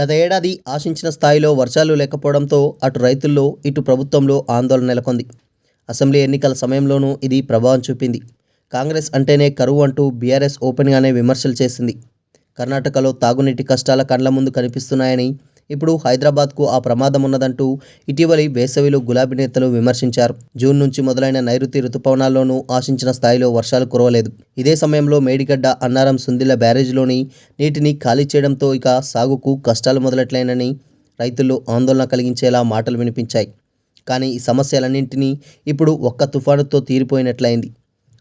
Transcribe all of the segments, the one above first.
గత ఏడాది ఆశించిన స్థాయిలో వర్షాలు లేకపోవడంతో అటు రైతుల్లో ఇటు ప్రభుత్వంలో ఆందోళన నెలకొంది. అసెంబ్లీ ఎన్నికల సమయంలోనూ ఇది ప్రభావం చూపింది. కాంగ్రెస్ అంటేనే కరువు అంటూ బీఆర్ఎస్ ఓపెన్గానే విమర్శలు చేసింది. కర్ణాటకలో తాగునీటి కష్టాల కండ్ల ముందు కనిపిస్తున్నాయని ఇప్పుడు హైదరాబాద్కు ఆ ప్రమాదం ఉన్నదంటూ ఇటీవలి వేసవిలో గులాబీ నేతలు విమర్శించారు. జూన్ నుంచి మొదలైన నైరుతి రుతుపవనాల్లోనూ ఆశించిన స్థాయిలో వర్షాలు కురవలేదు. ఇదే సమయంలో మేడిగడ్డ అన్నారం సుందిల బ్యారేజ్లోని నీటిని ఖాళీ చేయడంతో ఇక సాగుకు కష్టాలు మొదలట్లేనని రైతుల్లో ఆందోళన కలిగించేలా మాటలు వినిపించాయి. కానీ ఈ సమస్యలన్నింటినీ ఇప్పుడు ఒక్క తుఫానుతో తీరిపోయినట్లయింది.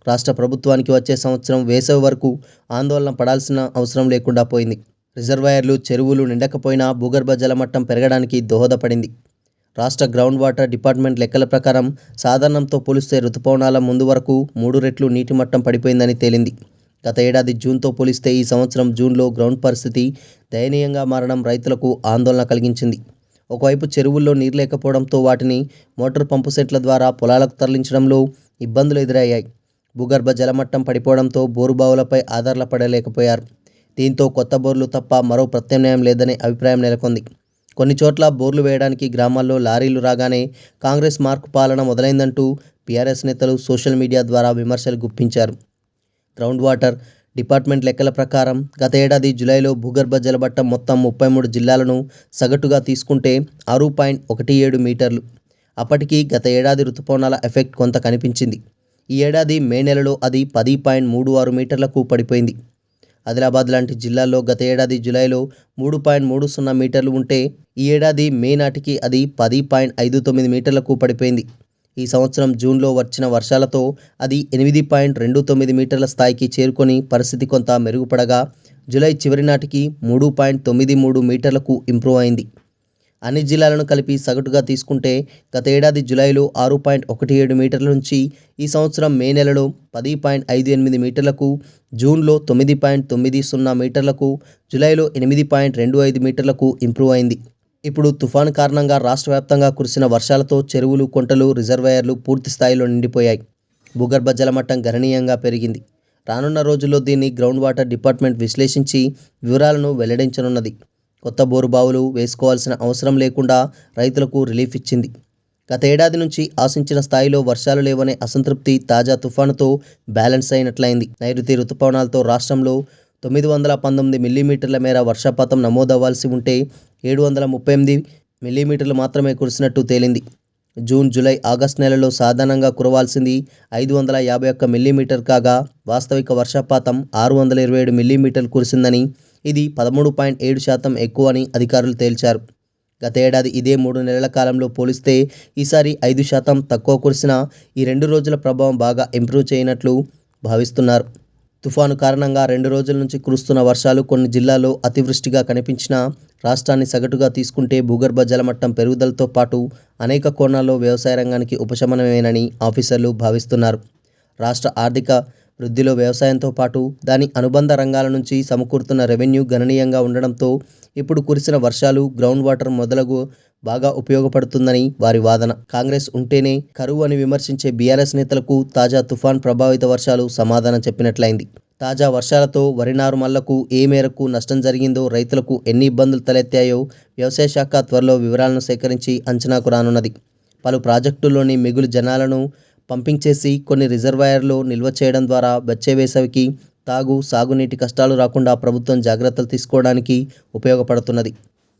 రాష్ట్ర ప్రభుత్వానికి వచ్చే సంవత్సరం వేసవి వరకు ఆందోళన పడాల్సిన అవసరం లేకుండా పోయింది. రిజర్వాయర్లు చెరువులు నిండకపోయినా భూగర్భ జలమట్టం పెరగడానికి దోహదపడింది. రాష్ట్ర గ్రౌండ్ వాటర్ డిపార్ట్మెంట్ లెక్కల ప్రకారం సాధారణంతో పోలిస్తే రుతుపవనాల ముందు వరకు మూడు రెట్లు నీటి మట్టం పడిపోయిందని తేలింది. గత ఏడాది జూన్తో పోలిస్తే ఈ సంవత్సరం జూన్లో గ్రౌండ్ పరిస్థితి దయనీయంగా మారడం రైతులకు ఆందోళన కలిగించింది. ఒకవైపు చెరువుల్లో నీరు లేకపోవడంతో వాటిని మోటార్ పంపు సెట్ల ద్వారా పొలాలకు తరలించడంలో ఇబ్బందులు ఎదురయ్యాయి. భూగర్భ జలమట్టం పడిపోవడంతో బోరుబావులపై ఆధారపడలేకపోయారు. దీంతో కొత్త బోర్లు తప్ప మరో ప్రత్యామ్నాయం లేదనే అభిప్రాయం నెలకొంది. కొన్ని చోట్ల బోర్లు వేయడానికి గ్రామాల్లో లారీలు రాగానే కాంగ్రెస్ మార్కు పాలన మొదలైందంటూ బీఆర్ఎస్ నేతలు సోషల్ మీడియా ద్వారా విమర్శలు గుప్పించారు. గ్రౌండ్ వాటర్ డిపార్ట్మెంట్ లెక్కల ప్రకారం గత ఏడాది జూలైలో భూగర్భ జలమట్టం మొత్తం ముప్పై మూడు జిల్లాలను సగటుగా తీసుకుంటే ఆరు పాయింట్ ఒకటి ఏడు మీటర్లు. అప్పటికి గత ఏడాది ఋతుపవనాల ఎఫెక్ట్ కొంత కనిపించింది. ఈ ఏడాది మే నెలలో అది పది పాయింట్ మూడు ఆరు మీటర్లకు పడిపోయింది. ఆదిలాబాద్ లాంటి జిల్లాల్లో గత ఏడాది జూలైలో మూడు పాయింట్ మూడు సున్నా మీటర్లు ఉంటే ఈ ఏడాది మే నాటికి అది పది పాయింట్ ఐదు తొమ్మిది మీటర్లకు పడిపోయింది. ఈ సంవత్సరం జూన్లో వచ్చిన వర్షాలతో అది ఎనిమిది పాయింట్ రెండు తొమ్మిది మీటర్ల స్థాయికి చేరుకొని పరిస్థితి కొంత మెరుగుపడగా జూలై చివరి నాటికి మూడు పాయింట్ తొమ్మిది మూడు మీటర్లకు ఇంప్రూవ్ అయింది. అన్ని జిల్లాలను కలిపి సగటుగా తీసుకుంటే గత ఏడాది జులైలో ఆరు పాయింట్ ఒకటి ఏడు మీటర్ల నుంచి ఈ సంవత్సరం మే నెలలో పది పాయింట్ ఐదు ఎనిమిది మీటర్లకు జూన్లో తొమ్మిది పాయింట్ తొమ్మిది సున్నా మీటర్లకు జూలైలో ఎనిమిది పాయింట్ రెండు ఐదు మీటర్లకు ఇంప్రూవ్ అయింది. ఇప్పుడు తుఫాను కారణంగా రాష్ట్ర వ్యాప్తంగా కురిసిన వర్షాలతో చెరువులు కొంటలు రిజర్వాయర్లు పూర్తి స్థాయిలో నిండిపోయాయి. భూగర్భ జలమట్టం గణనీయంగా పెరిగింది. రానున్న రోజుల్లో దీన్ని గ్రౌండ్ వాటర్ డిపార్ట్మెంట్ విశ్లేషించి వివరాలను వెల్లడించనున్నది. కొత్త బోరు బావులు వేసుకోవాల్సిన అవసరం లేకుండా రైతులకు రిలీఫ్ ఇచ్చింది. గత ఏడాది నుంచి ఆశించిన స్థాయిలో వర్షాలు లేవనే అసంతృప్తి తాజా తుఫానుతో బ్యాలెన్స్ అయినట్లయింది. నైరుతి రుతుపవనాలతో రాష్ట్రంలో తొమ్మిది వందల పంతొమ్మిది మిల్లీమీటర్ల మేర వర్షపాతం నమోదవ్వాల్సి ఉంటే ఏడు వందల ముప్పై ఎనిమిది మిల్లీమీటర్లు మాత్రమే కురిసినట్టు తేలింది. జూన్ జూలై ఆగస్టు నెలలో సాధారణంగా కురవాల్సింది ఐదు వందల యాభై ఒక్క మిల్లీమీటర్ కాగా వాస్తవిక వర్షపాతం ఆరు వందల ఇరవై ఏడు మిల్లీమీటర్లు కురిసిందని ఇది పదమూడు పాయింట్ ఏడు శాతం ఎక్కువ అని అధికారులు తేల్చారు. గత ఏడాది ఇదే మూడు నెలల కాలంలో పోలిస్తే ఈసారి ఐదు శాతం తక్కువ కురిసిన ఈ రెండు రోజుల ప్రభావం బాగా ఇంప్రూవ్ చేయనట్లు భావిస్తున్నారు. తుఫాను కారణంగా రెండు రోజుల నుంచి కురుస్తున్న వర్షాలు కొన్ని జిల్లాల్లో అతివృష్టిగా కనిపించినా రాష్ట్రాన్ని సగటుగా తీసుకుంటే భూగర్భ జలమట్టం పెరుగుదలతో పాటు అనేక కోణాల్లో వ్యవసాయ రంగానికి ఉపశమనమేనని ఆఫీసర్లు భావిస్తున్నారు. రాష్ట్ర ఆర్థిక వృద్ధిలో వ్యవసాయంతో పాటు దాని అనుబంధ రంగాల నుంచి సమకూరుతున్న రెవెన్యూ గణనీయంగా ఉండడంతో ఇప్పుడు కురిసిన వర్షాలు గ్రౌండ్ వాటర్ మొదలగు బాగా ఉపయోగపడుతుందని వారి వాదన. కాంగ్రెస్ ఉంటేనే కరువు అని విమర్శించే బీఆర్ఎస్ నేతలకు తాజా తుఫాన్ ప్రభావిత వర్షాలు సమాధానం చెప్పినట్లయింది. తాజా వర్షాలతో వరి నారుమళ్ళకు ఏ మేరకు నష్టం జరిగిందో రైతులకు ఎన్ని ఇబ్బందులు తలెత్తాయో వ్యవసాయ శాఖ త్వరలో వివరాలను సేకరించి అంచనాకు రానున్నది. పలు ప్రాజెక్టుల్లోని మిగులు జనాలను పంపింగ్ చేసి కొన్ని రిజర్వాయర్లు నిల్వ చేయడం ద్వారా వచ్చే వేసవికి తాగు సాగునీటి కష్టాలు రాకుండా ప్రభుత్వం జాగ్రత్తలు తీసుకోవడానికి ఉపయోగపడుతున్నది.